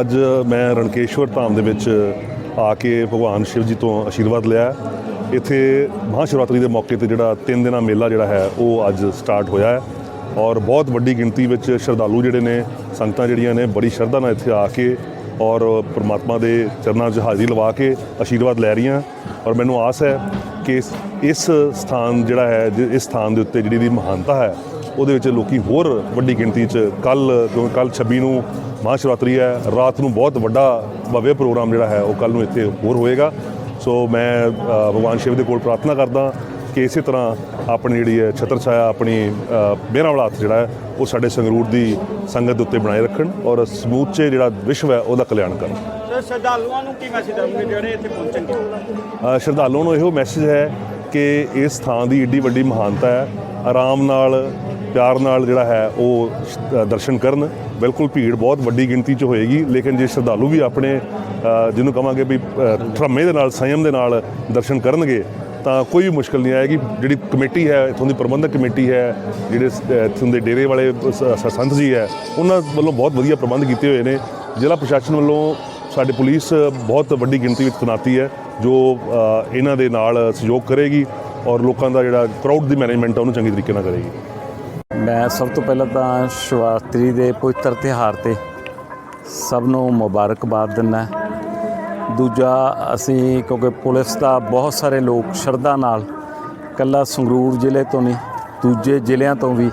ਅੱਜ ਮੈਂ ਰਣਕੇਸ਼ਵਰ ਧਾਮ ਦੇ ਵਿੱਚ ਆ ਕੇ ਭਗਵਾਨ ਸ਼ਿਵ ਜੀ ਤੋਂ ਆਸ਼ੀਰਵਾਦ ਲਿਆ ਇੱਥੇ ਮਹਾਸ਼ਿਵਰਾਤਰੀ ਦੇ ਮੌਕੇ ਤੇ ਜਿਹੜਾ ਤਿੰਨ ਦਿਨਾਂ ਮੇਲਾ ਜਿਹੜਾ ਹੈ, ਉਹ ਅੱਜ ਸਟਾਰਟ ਹੋਇਆ ਹੈ। ਔਰ ਬਹੁਤ ਵੱਡੀ ਗਿਣਤੀ ਵਿੱਚ ਸ਼ਰਧਾਲੂ ਜਿਹੜੇ ਨੇ, ਸੰਗਤਾਂ ਜਿਹੜੀਆਂ ਨੇ, ਬੜੀ ਸ਼ਰਧਾ ਨਾਲ ਇੱਥੇ ਆ ਕੇ ਔਰ ਪ੍ਰਮਾਤਮਾ ਦੇ ਚਰਨਾਂ 'ਚ ਹਾਜ਼ਰੀ ਲਵਾ ਕੇ ਆਸ਼ੀਰਵਾਦ ਲੈ ਰਹੀਆਂ ਔਰ ਮੈਨੂੰ ਆਸ ਹੈ ਕਿ ਇਸ- ਇਸ ਸਥਾਨ ਜਿਹੜਾ ਹੈ, ਜ- ਇਸ ਸਥਾਨ ਦੇ ਉੱਤੇ ਜਿਹੜੀ ਦੀ ਮਹਾਨਤਾ ਹੈ, ਉਹਦੇ ਵਿੱਚ ਲੋਕੀ ਹੋਰ ਵੱਡੀ ਗਿਣਤੀ 'ਚ ਕੱਲ ਕਿਉਂਕਿ ਕੱਲ 26 ਨੂੰ ਮਹਾਸ਼ਿਵਰਾਤਰੀ ਹੈ। ਰਾਤ ਨੂੰ ਬਹੁਤ ਵੱਡਾ ਭਵਯ ਪ੍ਰੋਗਰਾਮ ਜਿਹੜਾ ਹੈ ਉਹ ਕੱਲ ਨੂੰ ਇੱਥੇ ਹੋਰ ਹੋਏਗਾ। ਸੋ ਮੈਂ ਭਗਵਾਨ ਸ਼ਿਵ ਦੇ ਕੋਲ ਪ੍ਰਾਰਥਨਾ ਕਰਦਾ ਕਿ ਇਸੇ ਤਰ੍ਹਾਂ ਆਪਣੀ ਜਿਹੜੀ ਹੈ ਛਤਰ ਛਾਇਆ ਆਪਣੀ ਮੇਰਾ ਵਾਲਾ ਹੱਥ ਜਿਹੜਾ ਹੈ ਉਹ ਸਾਡੇ ਸੰਗਰੂਰ ਦੀ ਸੰਗਤ ਦੇ ਉੱਤੇ ਬਣਾਏ ਰੱਖਣ ਔਰ ਸਮੂਚੇ ਜਿਹੜਾ ਵਿਸ਼ਵ ਹੈ ਉਹਦਾ ਕਲਿਆਣ ਕਰਨ। ਸਰ ਸ਼ਰਧਾਲੂਆਂ ਨੂੰ ਕੀ ਮੈਸੇਜ ਦਵੋਗੇ ਜਿਹੜੇ ਇੱਥੇ ਪਹੁੰਚਣਗੇ ਸ਼ਰਧਾਲੂਆਂ ਨੂੰ ਇਹੋ ਮੈਸੇਜ ਹੈ ਕਿ ਇਸ ਥਾਂ ਦੀ ਏਡੀ ਵੱਡੀ ਮਹਾਨਤਾ ਹੈ। ਆਰਾਮ ਨਾਲ ਪਿਆਰ ਨਾਲ ਜਿਹੜਾ ਹੈ ਉਹ ਦਰਸ਼ਨ ਕਰਨ। ਬਿਲਕੁਲ ਭੀੜ ਬਹੁਤ ਵੱਡੀ ਗਿਣਤੀ 'ਚ ਹੋਏਗੀ ਲੇਕਿਨ ਜੇ ਸ਼ਰਧਾਲੂ ਵੀ ਆਪਣੇ ਜਿਹਨੂੰ ਕਹਾਂਗੇ ਵੀ ਅ, ਠਰਮੇ ਦੇ ਨਾਲ ਸੰਯਮ ਦੇ ਨਾਲ ਦਰਸ਼ਨ ਕਰਨਗੇ ਤਾਂ ਕੋਈ ਵੀ ਮੁਸ਼ਕਲ ਨਹੀਂ ਆਏਗੀ। ਜਿਹੜੀ ਕਮੇਟੀ ਹੈ ਇੱਥੋਂ ਦੀ ਪ੍ਰਬੰਧਕ ਕਮੇਟੀ ਹੈ ਜਿਹੜੇ ਸ- ਇੱਥੋਂ ਦੇ ਡੇਰੇ ਵਾਲੇ ਸ- ਸੰਤ ਜੀ ਹੈ ਉਹਨਾਂ ਵੱਲੋਂ ਬਹੁਤ ਵਧੀਆ ਪ੍ਰਬੰਧ ਕੀਤੇ ਹੋਏ ਨੇ। ਜ਼ਿਲ੍ਹਾ ਪ੍ਰਸ਼ਾਸਨ ਵੱਲੋਂ ਸਾਡੇ ਪੁਲਿਸ ਬਹੁਤ ਵੱਡੀ ਗਿਣਤੀ ਵਿੱਚ ਤਨਾਤੀ ਹੈ ਜੋ ਇਹਨਾਂ ਦੇ ਨਾਲ ਸਹਿਯੋਗ ਕਰੇਗੀ ਔਰ ਲੋਕਾਂ ਦਾ ਜਿਹੜਾ ਕਰਾਊਡ ਦੀ ਮੈਨੇਜਮੈਂਟ ਹੈ ਉਹਨੂੰ ਚੰਗੇ ਤਰੀਕੇ ਨਾਲ ਕਰੇਗੀ। ਮੈਂ ਸਭ ਤੋਂ ਪਹਿਲਾਂ ਤਾਂ ਸ਼ਿਵਰਾਤਰੀ ਦੇ ਪਵਿੱਤਰ ਤਿਉਹਾਰ ਤੇ ਸਭ ਨੂੰ ਮੁਬਾਰਕਬਾਦ ਦਿੰਦਾ ਦੂਜਾ, ਅਸੀਂ ਕਿਉਂਕਿ ਪੁਲਿਸ ਦਾ ਬਹੁਤ ਸਾਰੇ ਲੋਕ ਸ਼ਰਧਾ ਨਾਲ ਕੱਲਾ ਸੰਗਰੂਰ ਜ਼ਿਲ੍ਹੇ ਤੋਂ ਨਹੀਂ, ਦੂਜੇ ਜ਼ਿਲ੍ਹਿਆਂ ਤੋਂ ਵੀ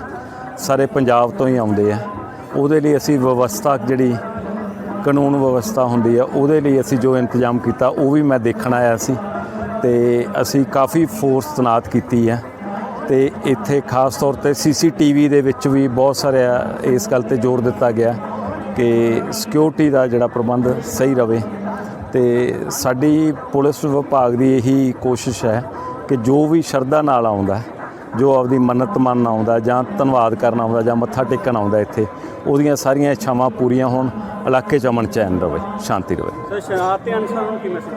ਸਾਰੇ ਪੰਜਾਬ ਤੋਂ ਹੀ ਆਉਂਦੇ ਆ। ਉਹਦੇ ਲਈ ਅਸੀਂ ਵਿਵਸਥਾ ਜਿਹੜੀ ਕਾਨੂੰਨ ਵਿਵਸਥਾ ਹੁੰਦੀ ਆ, ਉਹਦੇ ਲਈ ਅਸੀਂ ਜੋ ਇੰਤਜ਼ਾਮ ਕੀਤਾ, ਉਹ ਵੀ ਮੈਂ ਦੇਖਣ ਆਇਆ ਸੀ ਤੇ ਅਸੀਂ ਕਾਫੀ ਫੋਰਸ ਤਨਾਤ ਕੀਤੀ ਹੈ ਤੇ ਇੱਥੇ ਖਾਸ ਤੌਰ ਤੇ ਸੀਸੀਟੀਵੀ ਦੇ ਵਿੱਚ ਵੀ ਬਹੁਤ ਸਾਰੇ ਇਸ ਗੱਲ ਤੇ ਜ਼ੋਰ ਦਿੱਤਾ ਗਿਆ ਕਿ ਸਿਕਿਉਰਿਟੀ ਦਾ ਜਿਹੜਾ ਪ੍ਰਬੰਧ ਸਹੀ ਰਵੇ। ਤੇ ਸਾਡੀ ਪੁਲਿਸ ਵਿਭਾਗ ਦੀ ਇਹੀ ਕੋਸ਼ਿਸ਼ ਹੈ ਕਿ ਜੋ ਵੀ ਸ਼ਰਧਾ ਨਾਲ ਆਉਂਦਾ ਜੋ ਆਪਦੀ ਮੰਨਤ ਮੰਨ ਆਉਂਦਾ ਜਾਂ ਧੰਨਵਾਦ ਕਰਨ ਆਉਂਦਾ ਜਾਂ ਮੱਥਾ ਟੇਕਣ ਆਉਂਦਾ ਇੱਥੇ ਉਹਦੀਆਂ ਸਾਰੀਆਂ ਇੱਛਾਵਾਂ ਪੂਰੀਆਂ ਹੋਣ ਇਲਾਕੇ 'ਚ ਅਮਨ ਚੈਨ ਰਵੇ ਸ਼ਾਂਤੀ ਰਵੇ। ਸਰ ਸ਼ਰਾਰਤੀ ਅਨਸਰਾਂ ਨੂੰ ਕੀ ਮੈਸੇਜ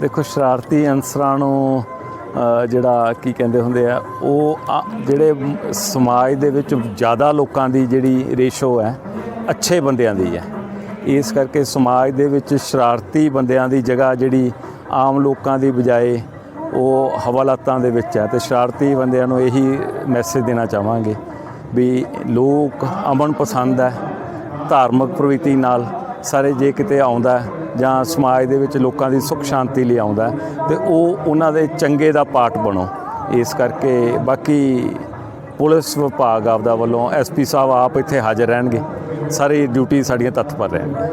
ਦੇਖੋ ਸ਼ਰਾਰਤੀ ਅਨਸਰਾਂ ਨੂੰ ਜਿਹੜਾ ਕੀ ਕਹਿੰਦੇ ਹੁੰਦੇ ਆ, ਉਹ ਆ- ਜਿਹੜੇ ਸਮਾਜ ਦੇ ਵਿੱਚ ਜ਼ਿਆਦਾ ਲੋਕਾਂ ਦੀ ਜਿਹੜੀ ਰੇਸ਼ੋ ਹੈ, ਅੱਛੇ ਬੰਦਿਆਂ ਦੀ ਹੈ। ਇਸ ਕਰਕੇ ਸਮਾਜ ਦੇ ਵਿੱਚ ਸ਼ਰਾਰਤੀ ਬੰਦਿਆਂ ਦੀ ਜਗ੍ਹਾ ਜਿਹੜੀ ਆਮ ਲੋਕਾਂ ਦੀ ਬਜਾਏ ਉਹ ਹਵਾਲਾਤਾਂ ਦੇ ਵਿੱਚ ਹੈ ਤੇ ਸ਼ਰਾਰਤੀ ਬੰਦਿਆਂ ਨੂੰ ਇਹੀ ਮੈਸੇਜ ਦੇਣਾ ਚਾਹਾਂਗੇ ਵੀ ਲੋਕ ਅਮਨ ਪਸੰਦ ਹੈ, ਧਾਰਮਿਕ ਪ੍ਰਵਿਤੀ ਨਾਲ ਸਾਰੇ ਜੇ ਕਿਤੇ ਆਉਂਦਾ ਜਾਂ ਸਮਾਜ ਦੇ ਵਿੱਚ ਲੋਕਾਂ ਦੀ ਸੁੱਖ ਸ਼ਾਂਤੀ ਲਈ ਆਉਂਦਾ ਹੈ, ਤੇ ਉਹ ਉਹਨਾਂ ਦੇ ਚੰਗੇ ਦਾ ਪਾਰਟ ਬਣੋ। ਇਸ ਕਰਕੇ ਬਾਕੀ ਪੁਲਿਸ ਵਿਭਾਗ ਆਪਦਾ ਵੱਲੋਂ ਐਸਪੀ ਸਾਹਿਬ ਆਪ ਇੱਥੇ ਹਾਜ਼ਰ ਰਹਿਣਗੇ। ਸਾਰੀ ਡਿਊਟੀ ਸਾਡੀਆਂ ਤੱਤਪਰ ਰਹਿਣਗੇ